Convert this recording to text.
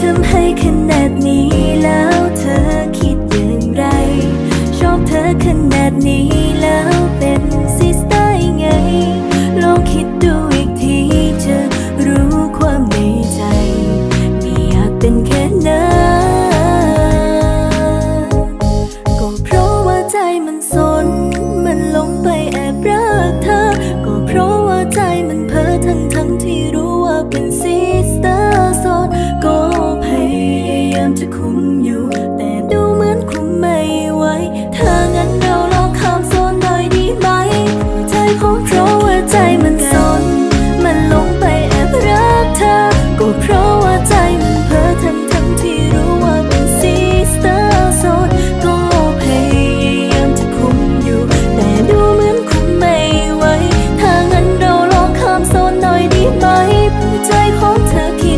ทำให้ขนาดนี้แล้วเธอคิดอย่างไร ชอบเธอขนาดนี้แล้วเป็นซิสเตอร์ยังไง ลองคิดดูอีกทีจะรู้ความในใจ ไม่อยากเป็นแค่นั้นามจะคุมอยู่ แต่ดูเหมือนคุมไม่ไหวถ้างั้นเราลองข้ามโซนหน่อยดีไหม ใจของเพราะว่าใจมันสน มันลงไปแอบรักเธอ ก็เพราะว่าใจมันเพ้อทั้งทั้งที่รู้ว่าเป็นซีสเตอร์โซนก็พยายามจะคุมอยู่ แต่ดูเหมือนคุมไม่ไหวถ้างั้นเราลองข้ามโซนหน่อยดีไหมใจของเธอคิด